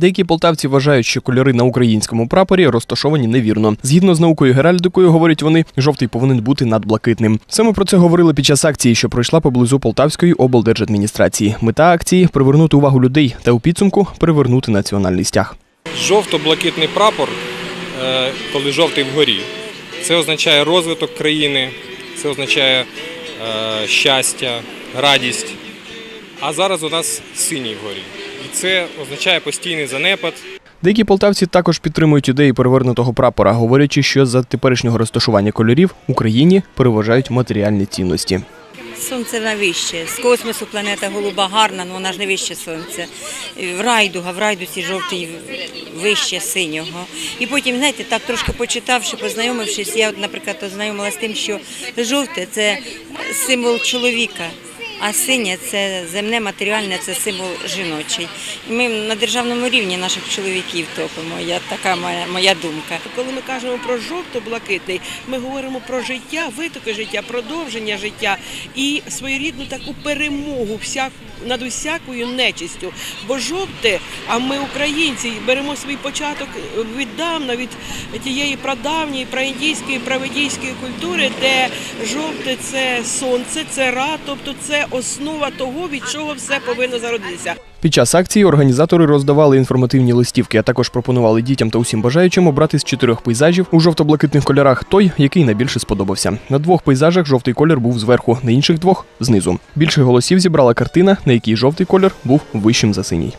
Деякі полтавці вважають, що кольори на українському прапорі розташовані невірно. Згідно з наукою Геральдикою, говорять вони, жовтий повинен бути над блакитним. Саме про це говорили під час акції, що пройшла поблизу Полтавської облдержадміністрації. Мета акції привернути увагу людей та у підсумку привернути національний стяг. Жовто-блакитний прапор, е, коли жовтий вгорі, це означає розвиток країни, це означає е, щастя, радість. А зараз у нас синій вгорі. І це означає постійний занепад, Деякі полтавці також підтримують ідеї перевернутого прапора, говорячи, що за теперішнього розташування кольорів Україні переважають матеріальні цінності. Сонце навіще. З космосу планета голуба гарна, але вона ж не вище сонця. В райдуга, в райдусі жовтий вище синього. І потім, знаєте, так трошки почитавши, познайомившись, я, наприклад, ознайомилася з тим, що жовте це символ чоловіка. А синє це земне, матеріальне, це символ жіночий. Ми на державному рівні наших чоловіків топимо. Я така моя, моя думка. Коли ми кажемо про жовто-блакитний, ми говоримо про життя, витоки життя, продовження життя і своєрідну таку перемогу всяк, над усякою нечистю. Бо жовте, а ми, українці, беремо свій початок віддавна від тієї прадавньої праіндійської, праведійської культури, де жовте це сонце, це ра, тобто це основа того, від чого все повинно зародитися. Під час акції організатори роздавали інформативні листівки, а також пропонували дітям та усім бажаючим обрати з чотирьох пейзажів у жовто-блакитних кольорах той, який найбільше сподобався. На двох пейзажах жовтий колір був зверху, на інших двох знизу. Більше голосів зібрала картина, на якій жовтий колір був вищим за синій.